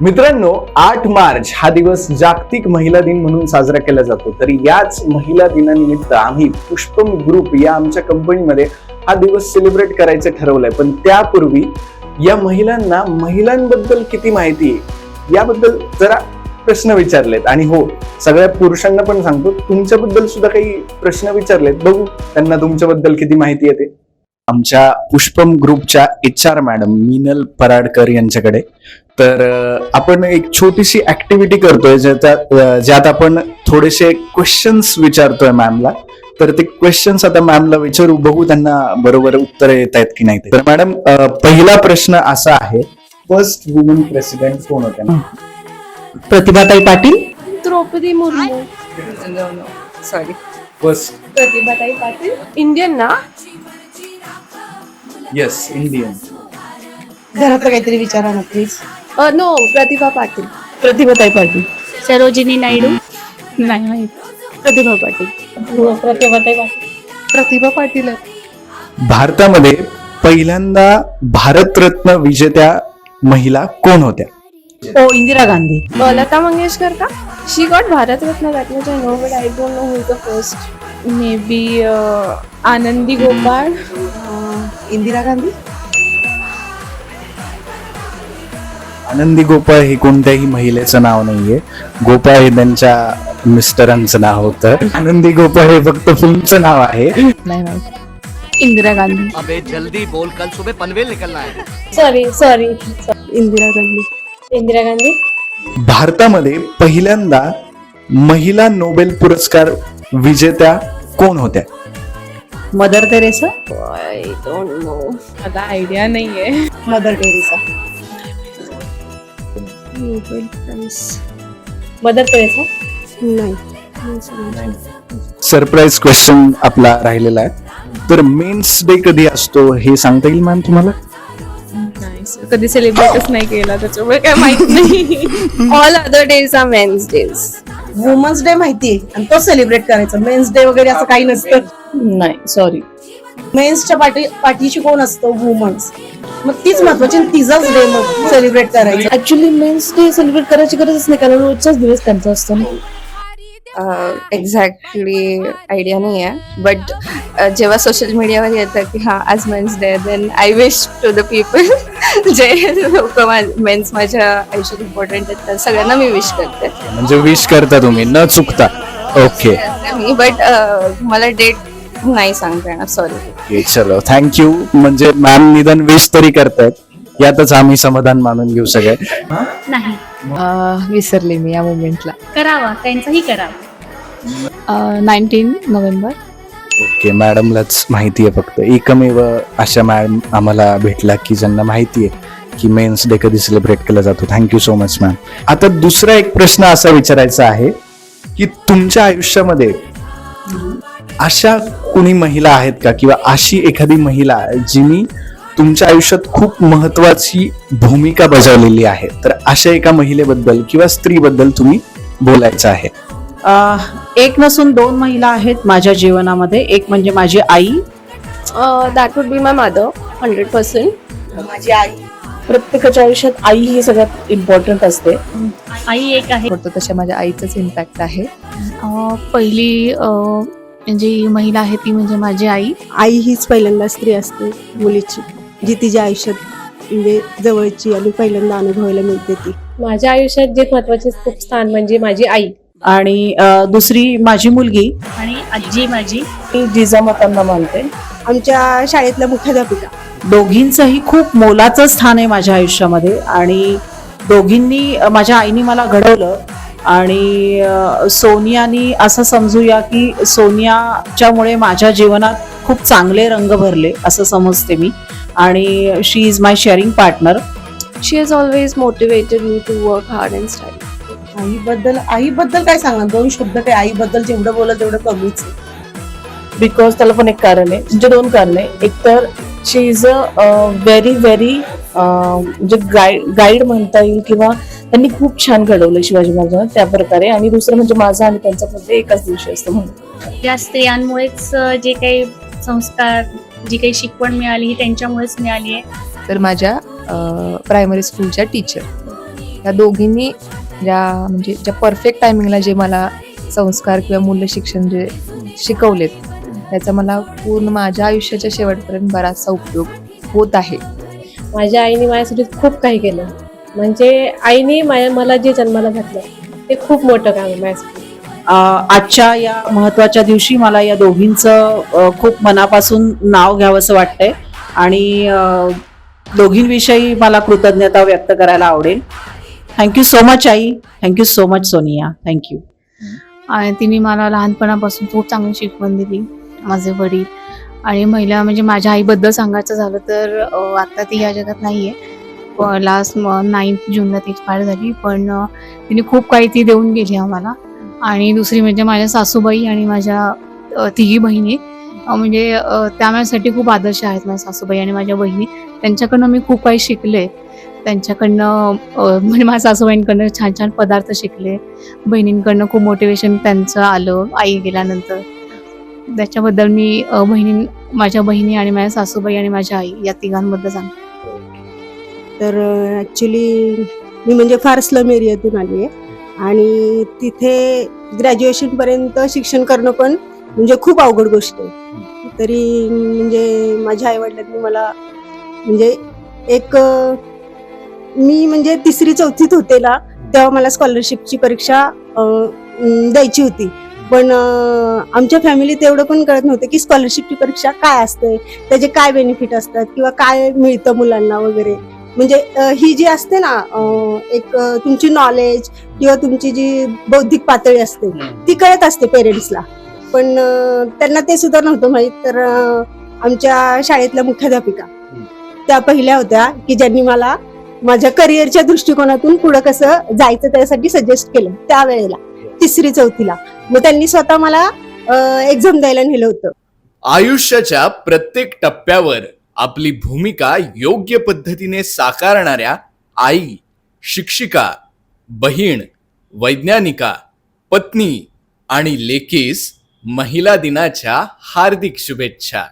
मित्रांनो आठ मार्च हा दिवस जागतिक महिला दिन म्हणून साजरा केला जातो. तर याच महिला दिनानिमित्त आम्ही पुष्पम ग्रुप या आमच्या कंपनीमध्ये हा दिवस सेलिब्रेट करायचं ठरवलंय. पण त्यापूर्वी या महिलांना महिलांबद्दल किती माहिती आहे याबद्दल जरा प्रश्न विचारलेत. आणि हो सगळ्या पुरुषांना पण सांगतो तुमच्याबद्दल सुद्धा काही प्रश्न विचारलेत. बघू त्यांना तुमच्याबद्दल किती माहिती येते आमच्या पुष्पम ग्रुपच्या H R madam Meenal Paradkar यांच्याकडे. तर आपण एक छोटीशी ऍक्टिव्हिटी करतोय ज्यात आपण थोडेसे क्वेश्चन्स विचारतोय मॅमला तर ते क्वेश्चन्स आता मॅमला विचारू बघू त्यांना बरोबर उत्तर येत आहेत की नाही ते. तर मॅडम पहिला प्रश्न असा आहे फर्स्ट वुमन प्रेसिडेंट कोण होत्या Pratibhatai Patil? Draupadi Murmu. Sorry first Pratibhatai Patil? Indian ना? येस इंडियन घरातलं काहीतरी विचारा ना प्लीज नो प्रतिभा पाटील. प्रतिभाताई पाटील. सरोजिनी नायडू. नाही माहीत प्रतिभा पाटील. प्रतिभाताई पाटील. प्रतिभा पाटील भारतामध्ये पहिल्यांदा भारतरत्न विजेत्या महिला कोण होत्या? ओ इंदिरा गांधी. लता मंगेशकर का? She got Bharat Ratna that much I know but I don't know who the first may be Anandi Gopal. Indira Gandhi? Anandi Gopal हे कोणत्याही महिलेचं नाव नाहीये. गोपाळ हे त्यांच्या मिस्टरांचं नाव होतं. आनंदी गोपाळ हे फक्त फिल्मचं नाव आहे. नाही माहीत. इंदिरा गांधी. अबे जल्दी बोल. कल सुबह पनवेल निकलना है. Sorry sorry Indira Gandhi. Indira Gandhi? भारतामध्ये पहिल्यांदा महिला नोबेल पुरस्कार विजेत्या कोण होत्या? Mother Teresa I don't know मला आयडिया नाहीये. Mother Teresa Nobel prize Mother Teresa नाही. सरप्राईज क्वेश्चन आपला राहिलेला आहे. तर मेन्स डे कधी असतो हे सांगता येईल मॅम तुम्हाला? नाही sir. कधी सेलिब्रेटच नाही केला त्याच्यामुळे काय माहीत नाही. All other days are men's days women's day माहितीये. आणि तो सेलिब्रेट करायचा. मेन्स डे वगैरे असं काही नसतं. नाही सॉरी मेन्सच्या पाठी पाठीशी कोण असतं? वुमन्स मग तीच महत्वाची आणि तिचाच डे मग सेलिब्रेट करायचा. ऍक्च्युली मेन्स डे सेलिब्रेट करायची गरजच नाही कारण रोजचाच दिवस त्यांचा असतो ना. एक्झॅक्टली आयडिया नाही आहे बट जेव्हा सोशल मीडियावर येतं की हा आज men's day then I wish to the people जे लोक मेन्स माझ्या आयुष्यात इम्पॉर्टंट आहेत तर सगळ्यांना मी विश करते. म्हणजे विश करता तुम्ही न चुकता. ओके मी बट मला डेट नाही सांगता. येणार सॉरी ओके चलो. थँक्यू म्हणजे मॅम निदान विश तरी करतायत. यातच आम्ही समाधान मानून घेऊ सगळे. नाही. विसरले मी या मुमेंटला करावा. त्यांचाही करावा. Nineteen November. ओके मॅडमलाच माहिती आहे फक्त. एकमेव अशा मॅडम आम्हाला भेटल्या की ज्यांना माहिती आहे की मेन्स डे कधी सेलिब्रेट केला जातो. थँक्यू सो मच मॅम आता दुसरा एक प्रश्न असा विचारायचा आहे की तुमच्या आयुष्यामध्ये अशा कुणी महिला आहेत का? किंवा अशी एखादी महिला जिनी तुमच्या आयुष्यात खूप महत्वाची भूमिका बजावलेली आहे? तर अशा एका महिलेबद्दल किंवा स्त्रीबद्दल तुम्ही बोलायचं आहे. एक नसून दोन महिला आहेत माझ्या जीवनामध्ये. एक म्हणजे माझी आई. That would be my mother hundred percent माझी आई. प्रत्येकाच्या आयुष्यात आई ही सगळ्यात इम्पॉर्टंट असते. आई एक आहे. तशा माझ्या आईचाच इम्पॅक्ट आहे. पहिली जी महिला आहे ती म्हणजे माझी आई. आई हीच पहिल्यांदा स्त्री असते मुलीची जी तिच्या आयुष्यात म्हणजे जवळची आणि पहिल्यांदा अनुभवायला मिळते ती. माझ्या आयुष्यात जे महत्त्वाचे खूप स्थान म्हणजे माझी आई. आणि दुसरी माझी मुलगी. आणि आजी माझी. मी जिजामातांना मानते. आमच्या शाळेतल्या मुख्याध्यापिका. दोघींचंही खूप मोलाचं स्थान आहे माझ्या आयुष्यामध्ये आणि दोघींनी अ, माझ्या आईने मला घडवलं. आणि सोनियानी असं समजूया की सोनियाच्यामुळे माझ्या जीवनात खूप चांगले रंग भरले असं समजते मी. आणि she is my sharing partner she has always motivated me to work hard and study आईबद्दल आईबद्दल काय सांगणार दोन शब्द काय आईबद्दल जेवढं बोला तेवढं कमीच बिकॉज त्याला पण एक कारण आहे. म्हणजे दोन कारण आहे. एक तर she is a very very म्हणजे गाईड म्हणता येईल किंवा त्यांनी खूप छान घडवलं शिवाजी महाराजांना त्या प्रकारे. आणि दुसरं म्हणजे माझा आणि त्यांचा मध्ये एकाच दिवशी असतं म्हणून. या स्त्रियांमुळेच जे काही संस्कार जी काही शिकवण मिळाली ही त्यांच्यामुळेच मिळाली आहे. तर माझ्या प्रायमरी स्कूलच्या टीचर या दोघींनी ज्या म्हणजे ज्या परफेक्ट टायमिंगला जे मला संस्कार किंवा मूल्य शिक्षण जे शिकवलेत त्याचा मला पूर्ण माझ्या आयुष्याच्या शेवटपर्यंत बराचसा उपयोग होत आहे. माझ्या आईने माझ्यासाठी खूप काही केलं. म्हणजे आईने माझ्या मला जे जन्माला घातलं ते खूप मोठं काम आहे माझ्यासाठी. आजच्या या महत्त्वाच्या दिवशी मला या दोघींचं खूप मनापासून नाव घ्यावंसं वाटतंय. आणि दोघींविषयी मला कृतज्ञता व्यक्त करायला आवडेल. Thank you so much I. Thank you so much Sonia. Thank you आणि तिने मला लहानपणापासून खूप चांगली शिकवण दिली. माझे वडील आणि महिला म्हणजे माझ्या आईबद्दल सांगायचं झालं तर आत्ता आता ती या जगात नाही आहे लास्ट नाईन्थ जूनला ती एक्सपायर झाली. पण तिने खूप काही ती देऊन गेली आम्हाला. आणि दुसरी म्हणजे माझ्या सासूबाई आणि माझ्या तिघी बहिणी. म्हणजे त्या माझ्यासाठी खूप आदर्श आहेत माझ्या सासूबाई आणि माझ्या बहिणी. त्यांच्याकडनं मी खूप काही शिकले. त्यांच्याकडनं म्हणजे माझ्या सासूबाईंकडनं छान छान पदार्थ शिकले. बहिणींकडनं खूप मोटिवेशन त्यांचं आलं आई गेल्यानंतर. त्याच्याबद्दल मी बहिणी माझ्या बहिणी आणि माझ्या सासूबाई आणि माझ्या आई या तिघांबद्दल सांगते. तर ॲक्च्युली मी म्हणजे फार स्लम एरियातून आली आहे. आणि तिथे ग्रॅज्युएशनपर्यंत शिक्षण करणं पण म्हणजे खूप अवघड गोष्ट आहे. तरी म्हणजे माझ्या आईवडिलांनी मला म्हणजे एक मी म्हणजे तिसरी चौथीत होते ना तेव्हा मला स्कॉलरशिपची परीक्षा द्यायची होती. पण आमच्या फॅमिलीत एवढं पण कळत नव्हतं की स्कॉलरशिपची परीक्षा काय असते त्याचे काय बेनिफिट असतात किंवा काय मिळतं मुलांना वगैरे. म्हणजे ही जी असते ना एक तुमची नॉलेज किंवा तुमची जी बौद्धिक पातळी असते ती कळत असते पेरेंट्सला पण त्यांना ते सुद्धा नव्हतं माहीत तर आमच्या शाळेतल्या मुख्याध्यापिका त्या पहिल्या होत्या की ज्यांनी मला माझ्या करिअरच्या दृष्टिकोनातून पुढं कसं जायचं त्यासाठी सजेस्ट केलं त्यावेळेला. तिसरी चौथीला. मग त्यांनी स्वतः मला एक्झाम द्यायला नेलं होतं. आयुष्याच्या प्रत्येक टप्प्यावर आपली भूमिका योग्य पद्धतीने साकारणाऱ्या आई शिक्षिका बहीण वैज्ञानिका पत्नी आणि लेकीस महिला दिनाच्या हार्दिक शुभेच्छा.